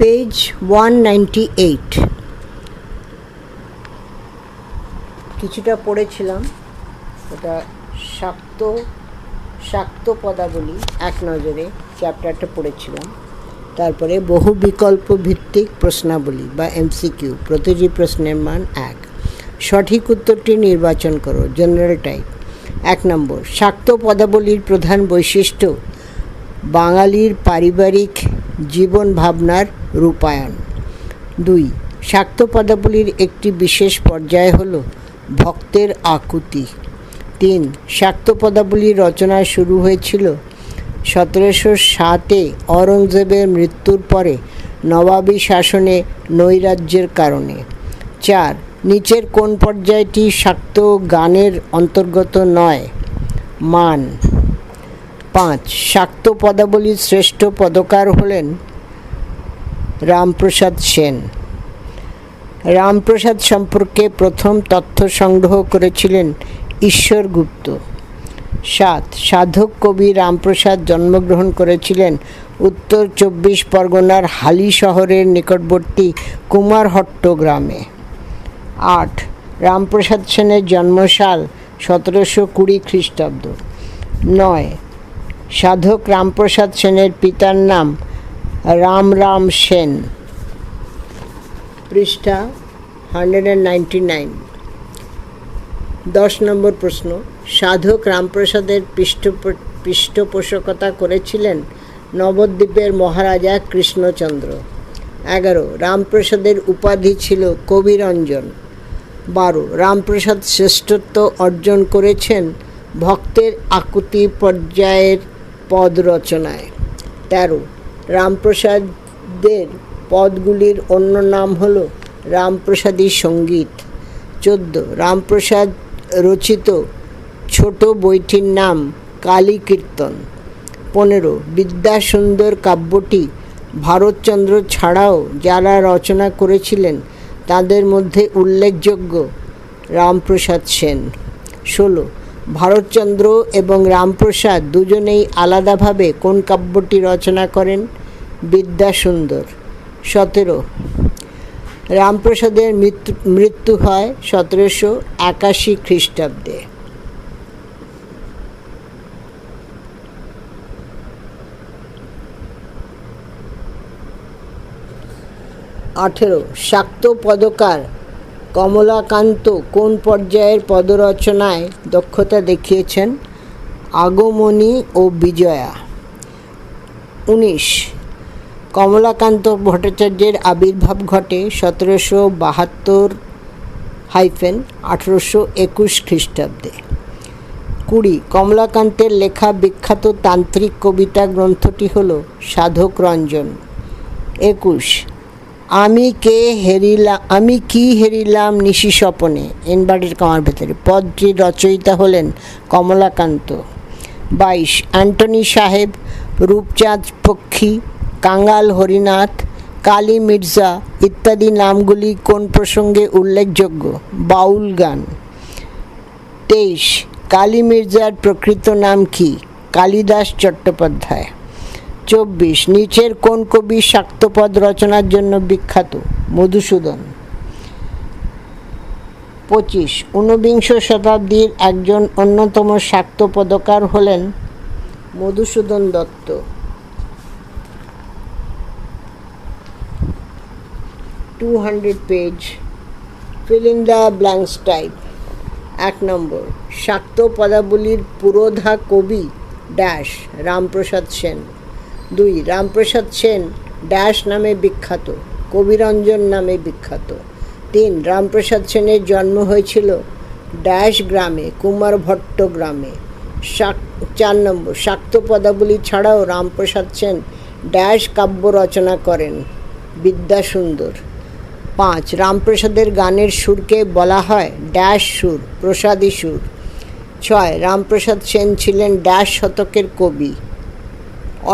Page one eight কিছুটা পড়েছিলাম। ওটা শাক্ত শাক্ত পদাবলী এক নজরে চ্যাপ্টারটা পড়েছিলাম। তারপরে বহু বিকল্প ভিত্তিক প্রশ্নাবলী বা এমসিকিউ প্রতিটি প্রশ্নের মান এক। সঠিক উত্তরটি নির্বাচন করো জেনারেল টাইপ এক নম্বর, শাক্ত পদাবলীর প্রধান বৈশিষ্ট্য, বাঙালির পারিবারিক জীবন ভাবনার রূপায়ণ। দুই শাক্ত পদাবলীর একটি বিশেষ পর্যায় হল ভক্তের আকুতি। তিন শাক্ত পদাবলীর রচনা শুরু হয়েছিল সতেরোশো সাতে অরঙ্গজেবের মৃত্যুর পরে নবাবী শাসনে নৈরাজ্যের কারণে। চার, নিচের কোন পর্যায়টি শাক্ত গানের অন্তর্গত নয়? মান। পাঁচ। শাক্ত পদাবলীর শ্রেষ্ঠ পদকার হলেন রামপ্রসাদ সেন। রামপ্রসাদ সম্পর্কে প্রথম তথ্য সংগ্রহ করেছিলেন ঈশ্বর গুপ্ত। সাত। সাধক কবি রামপ্রসাদ জন্মগ্রহণ করেছিলেন উত্তর চব্বিশ পরগনার হালি শহরের নিকটবর্তী কুমারহট্ট গ্রামে। আট। রামপ্রসাদ সেনের জন্মসাল সতেরোশো কুড়ি খ্রিস্টাব্দ। নয়। সাধক রামপ্রসাদ সেনের পিতার নাম রাম রাম সেন। পৃষ্ঠা হান্ড্রেড অ্যান্ড নাইন। দশ নম্বর প্রশ্ন, সাধক রামপ্রসাদের পৃষ্ঠ পৃষ্ঠপোষকতা করেছিলেন নবদ্বীপের মহারাজা কৃষ্ণচন্দ্র। এগারো, রামপ্রসাদের উপাধি ছিল কবিরঞ্জন। বারো, রামপ্রসাদ শ্রেষ্ঠত্ব অর্জন করেছেন ভক্তের আকুতি পর্যায়ের পদ রচনায় তেরো, রামপ্রসাদের পদগুলির অন্য নাম হল রামপ্রসাদী সংগীত। চোদ্দ, রামপ্রসাদ রচিত ছোট বইটির নাম কালী কীর্তন পনেরো, বিদ্যাসুন্দর কাব্যটি ভারতচন্দ্র ছাড়াও যারা রচনা করেছিলেন তাদের মধ্যে উল্লেখযোগ্য রামপ্রসাদ সেন। ষোলো ভারতচন্দ্র এবং রামপ্রসাদ দুজনেই আলাদাভাবে কোন কাব্যটি রচনা করেন? বিদ্যাসুন্দর, সতেরো। রামপ্রসাদের মৃত্যু মৃত্যু হয় সতেরোশো একাশি খ্রিস্টাব্দে। আঠেরো, শাক্ত পদকার কমলাকান্ত কোন পর্যায়ের পদরচনায় দক্ষতা দেখিয়েছেন? আগমনী ও বিজয়া। উনিশ। কমলাকান্ত ভট্টাচার্যের আবির্ভাব ঘটে সতেরোশো বাহাত্তর হাইফেন আঠেরোশো একুশ খ্রিস্টাব্দে। কুড়ি। কমলাকান্তের লেখা বিখ্যাত তান্ত্রিক কবিতা গ্রন্থটি হল সাধক রঞ্জন। একুশ। আমি কে হেরিলাম আমি কি হেরিলাম নিশি স্বপনে? এনবাড়ির কামার ভেতরে। পদটির রচয়িতা হলেন কমলাকান্ত। বাইশ অ্যান্টনি সাহেব, রূপচাঁদ পক্ষী, কাঙ্গাল হরিনাথ, কালী মির্জা ইত্যাদি নামগুলি কোন প্রসঙ্গে উল্লেখযোগ্য? বাউল গান। তেইশ, কালী মির্জার প্রকৃত নাম কি? কালিদাস চট্টোপাধ্যায়। চব্বিশ, নিচের কোন কবি শাক্তপদ রচনার জন্য বিখ্যাত? মধুসূদন। পঁচিশ, ঊনবিংশ শতাব্দীর একজন অন্যতম শাক্ত পদকার হলেন Madhusudan Dutta. Two hundred page fill the blanks type. এক নম্বর শাক্ত পদাবলীর পুরোধা কবি, ড্যাশ, রামপ্রসাদ সেন। দুই, রামপ্রসাদ সেন ড্যাশ নামে বিখ্যাত, কবিরঞ্জন নামে বিখ্যাত। তিন, রামপ্রসাদ সেনের জন্ম হয়েছিল ড্যাশ গ্রামে, কুমারভট্ট গ্রামে। শাক, চার নম্বর, শাক্ত পদাবলী ছাড়াও রামপ্রসাদ সেন ড্যাশ কাব্য রচনা করেন বিদ্যাসুন্দর। পাঁচ, রামপ্রসাদের গানের সুরকে বলা হয় ড্যাশ সুর প্রসাদী সুর। ছয়, রামপ্রসাদ সেন ছিলেন ড্যাশ শতকের কবি।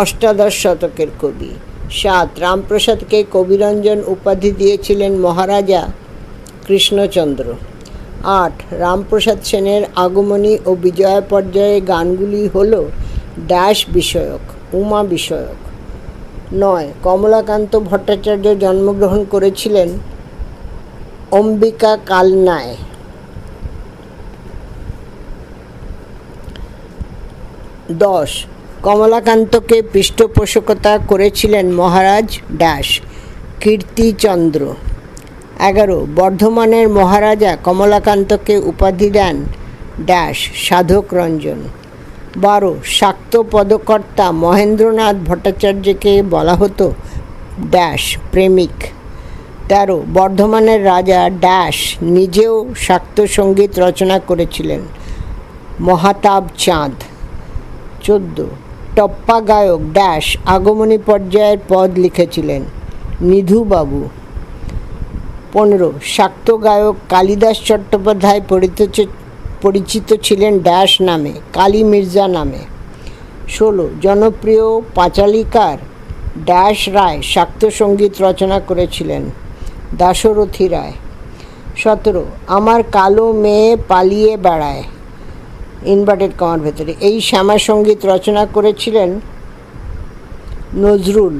অষ্টাদশ শতকের কবি। সাত রামপ্রসাদকে কবিরঞ্জন উপাধি দিয়েছিলেন মহারাজা কৃষ্ণচন্দ্র। আট রামপ্রসাদ সেনের আগমনী ও বিজয় পর্যায়ে গানগুলি হল ড্যাশ বিষয়ক, উমা বিষয়ক। নয় কমলাকান্ত ভট্টাচার্য জন্মগ্রহণ করেছিলেন অম্বিকা কালনায়। দশ কমলাকান্তকে পৃষ্ঠপোষকতা করেছিলেন মহারাজ ড্যাশ কীর্তিচন্দ্র। এগারো, বর্ধমানের মহারাজা কমলাকান্তকে উপাধি দেন ড্যাশ সাধক রঞ্জন। বারো, শাক্ত পদকর্তা মহেন্দ্রনাথ ভট্টাচার্যকে বলা হতো ড্যাশ প্রেমিক। তেরো, বর্ধমানের রাজা ড্যাশ নিজেও শাক্ত সংগীত রচনা করেছিলেন মহাতাব চাঁদ চোদ্দ টপ্পা গায়ক ড্যাশ আগমনী পর্যায়ের পদ লিখেছিলেন নিধুবাবু পনেরো, শাক্ত গায়ক কালিদাস চট্টোপাধ্যায় পরিচিত ছিলেন ড্যাশ নামে, কালী মির্জা নামে। ষোলো, জনপ্রিয় পাঁচালিকার ড্যাশ রায় শাক্ত সংগীত রচনা করেছিলেন দাশরথী রায়। সতেরো, আমার কালো মেয়ে পালিয়ে বেড়ায়। ইনভার্টেড কমার ভেতরে। এই শ্যামা সংগীত রচনা করেছিলেন Nazrul.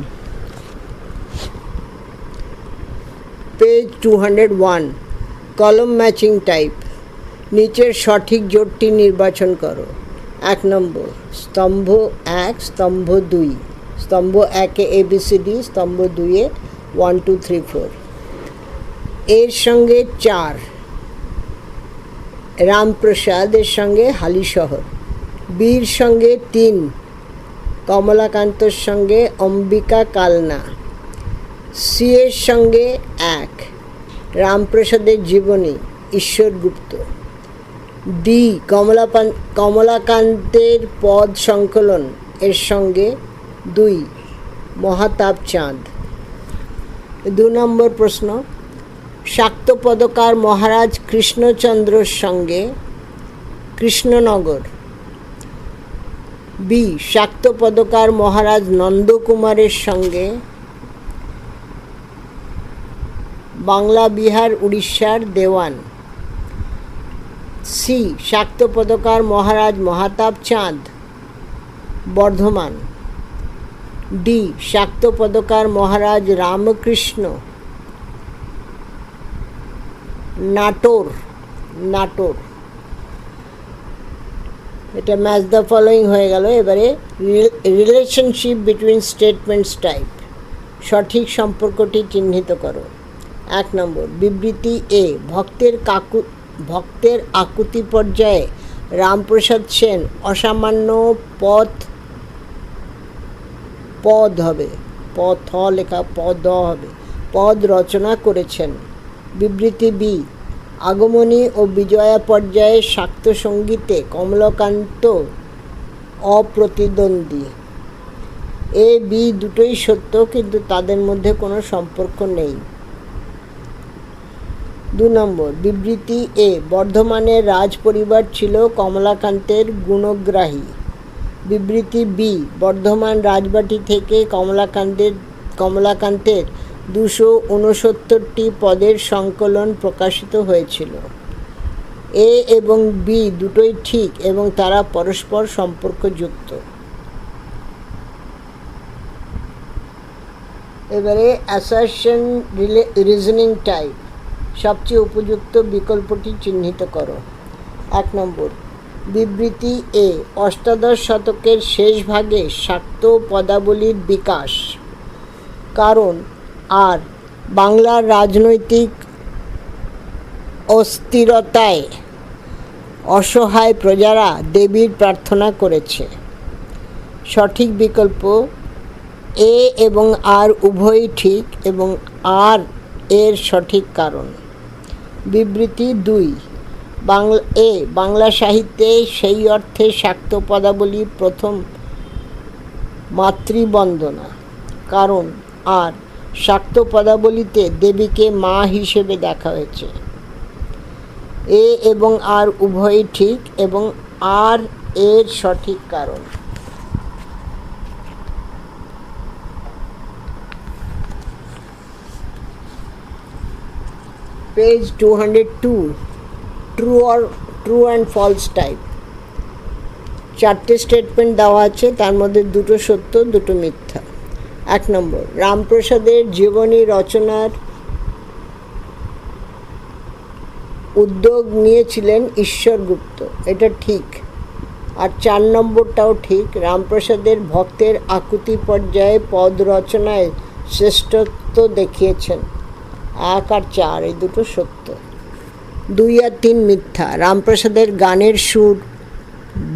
Page two hundred one কলম ম্যাচিং টাইপ, নিচের সঠিক জোটটি নির্বাচন করো। এক নম্বর, স্তম্ভ এক, স্তম্ভ দুই। স্তম্ভ একে এবিসিডি স্তম্ভ দুইয়ে ওয়ান টু থ্রি ফোর এর সঙ্গে চার। রামপ্রসাদের সঙ্গে হালিশহর, বীর সঙ্গে তিন কমলাকান্তর সঙ্গে অম্বিকা কালনা সি এর সঙ্গে এক, রামপ্রসাদের জীবনী ঈশ্বরগুপ্ত। ডি, কমলাপান, কমলাকান্তের পদ সংকলন এর সঙ্গে দুই মহাতাব চাঁদ দু নম্বর প্রশ্ন শাক্ত পদকার মহারাজ কৃষ্ণচন্দ্রর সঙ্গে কৃষ্ণনগর। বি, শাক্ত পদকার মহারাজ নন্দকুমারের সঙ্গে বাংলা, বিহার, উড়িষ্যার দেওয়ান। সি, শাক্ত পদকার মহারাজ মহাতাব চাঁদ, বর্ধমান। ডি, শাক্ত পদকার মহারাজ রামকৃষ্ণ। নাটোর নাটোর। এটা ম্যাচ দ্য ফলোয়িং হয়ে গেল, এবারে রিলেশনশিপ বিটুইন স্টেটমেন্টস টাইপ সঠিক সম্পর্কটি চিহ্নিত করো। এক নম্বর, বিবৃতি এ ভক্তের কাকু, ভক্তের আকুতি পর্যায়ে রামপ্রসাদ সেন অসামান্য পথ, পদ হবে। পথ, লেখা পদ হবে। পদ রচনা করেছেন। বিবৃতি বি, আগমনী ও বিজয়া পর্যায়ে শাক্ত সঙ্গীতে কমলকান্ত অপ্রতিদ্বন্দ্বী। এ, বি দুটোই সত্য, কিন্তু তাদের মধ্যে কোনো সম্পর্ক নেই। দু নম্বর, বিবৃতি এ বর্ধমানের রাজ পরিবার ছিল কমলাকান্তের গুণগ্রাহী। বিবৃতি বি, বর্ধমান রাজবাটি থেকে কমলাকান্তের কমলাকান্তের দুশো উনসত্তরটি পদের সংকলন প্রকাশিত হয়েছিল। এ এবং বি দুটোই ঠিক এবং তারা পরস্পর সম্পর্কযুক্ত। এবারে অ্যাসারশন রিজনিং টাইপ, সবচেয়ে উপযুক্ত বিকল্পটি চিহ্নিত করো। এক নম্বর, বিবৃতি এ, অষ্টাদশ শতকের শেষ ভাগে শাক্ত পদাবলীর বিকাশ। কারণ আর বাংলার রাজনৈতিক অস্থিরতায় অসহায় প্রজারা দেবীর প্রার্থনা করেছে। সঠিক বিকল্প এ এবং আর উভয়ই ঠিক এবং আর এর সঠিক কারণ। বিবৃতি দুই বাংলা এ, বাংলা সাহিত্যে সেই অর্থে শাক্ত পদাবলী প্রথম মাতৃবন্দনা। কারণ আর শাক্ত পদাবলীতে দেবীকে মা হিসেবে দেখা হয়েছে। এ এবং আর উভয়ই ঠিক এবং আর এর সঠিক কারণ। Page two hundred two, true or true and false type. চারটে স্টেটমেন্ট দেওয়া আছে, তার মধ্যে দুটো সত্য, দুটো মিথ্যা। এক নম্বর, রামপ্রসাদের জীবনী রচনার উদ্যোগ নিয়েছিলেন ঈশ্বর গুপ্ত, এটা ঠিক। আর চার নম্বরটাও ঠিক, রামপ্রসাদের ভক্তের আকুতি পর্যায়ে পদ রচনায় শ্রেষ্ঠত্ব দেখিয়েছেন। এক আর চার, এই দুটো সত্য। দুই আর তিন মিথ্যা, রামপ্রসাদের গানের সুর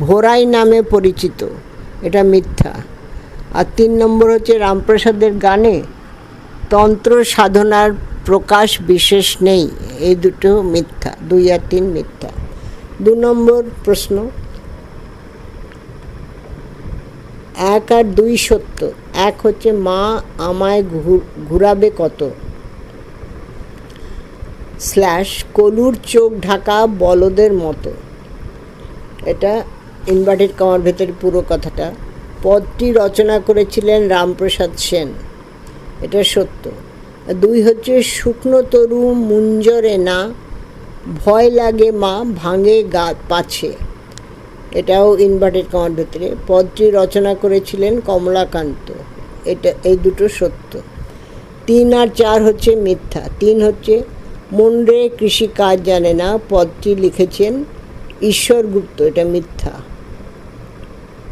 ভোরাই নামে পরিচিত, এটা মিথ্যা। আর তিন নম্বর হচ্ছে রামপ্রসাদের গানে তন্ত্র সাধনার প্রকাশ বিশেষ নেই। এই দুটো মিথ্যা, দুই আর তিন মিথ্যা। দু নম্বর প্রশ্ন। এক আর দুই সত্য, এক হচ্ছে মা আমায় ঘুরাবে কত? স্ল্যাশ, কলুর চোখ ঢাকা বলদের মতো। এটা ইনভার্টেড কমার ভেতরে পুরো কথাটা। পদটি রচনা করেছিলেন রামপ্রসাদ সেন। এটা সত্য। দুই হচ্ছে শুকনো তরু মুঞ্জরে না, ভয় লাগে মা ভাঙে গা পাছে। এটাও ইনভার্টেড কমার ভেতরে। পদটি রচনা করেছিলেন কমলাকান্ত। এটা, এই দুটো সত্য। তিন আর চার হচ্ছে মিথ্যা। তিন হচ্ছে মন্ডে কৃষি কাজ জানে না, পদটি লিখেছেন ঈশ্বর গুপ্ত এটা মিথ্যা।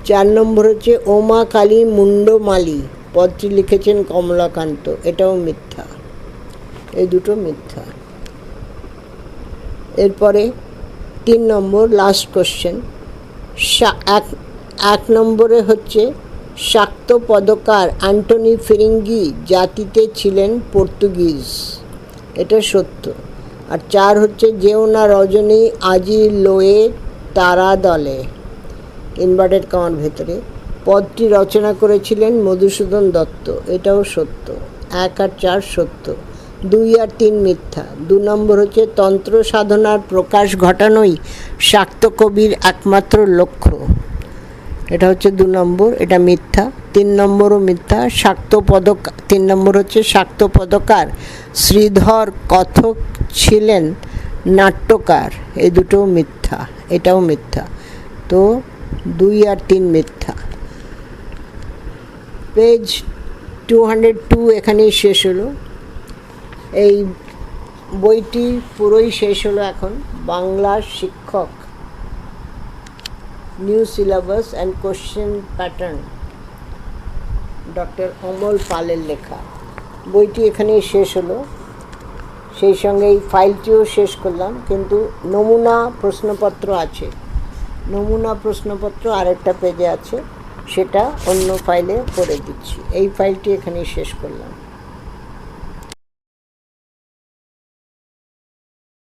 চার নম্বর হচ্ছে ওমা কালী মুন্ডমালি পদটি লিখেছেন কমলাকান্ত। এটাও মিথ্যা। এই দুটো মিথ্যা। এরপরে তিন নম্বর লাস্ট কোশ্চেন এক এক নম্বরে হচ্ছে, শাক্ত পদকার অ্যান্টনি ফিরিঙ্গি জাতিতে ছিলেন পর্তুগিজ। এটা সত্য। আর চার হচ্ছে যেও না রজনী আজি লোয়ে তারা দলে। ইনভার্টেড কমার ভেতরে। পদটি রচনা করেছিলেন মধুসূদন দত্ত। এটাও সত্য। এক আর চার সত্য। দুই আর তিন মিথ্যা। দু নম্বর হচ্ছে তন্ত্র সাধনার প্রকাশ ঘটানোই শাক্ত কবির একমাত্র লক্ষ্য। এটা হচ্ছে দু নম্বর, এটা মিথ্যা। তিন নম্বরও মিথ্যা। শাক্ত পদক, তিন নম্বর হচ্ছে শাক্ত পদকার শ্রীধর কথক ছিলেন নাট্যকার। এই দুটো মিথ্যা, এটাও মিথ্যা। তো দুই আর তিন মিথ্যা। পেজ টু হান্ড্রেড টু এখানেই শেষ হলো। এই বইটি পুরোই শেষ হলো এখন। বাংলার শিক্ষক new syllabus and question pattern doctor Amal পালের লেখা। বইটি এখানেই শেষ হলো। সেই সঙ্গে এই ফাইলটিও শেষ করলাম, কিন্তু নমুনা প্রশ্নপত্র আছে। নমুনা প্রশ্নপত্র আরেকটা পেজে আছে, সেটা অন্য ফাইলে করে দিচ্ছি। এই ফাইলটি এখানেই শেষ করলাম।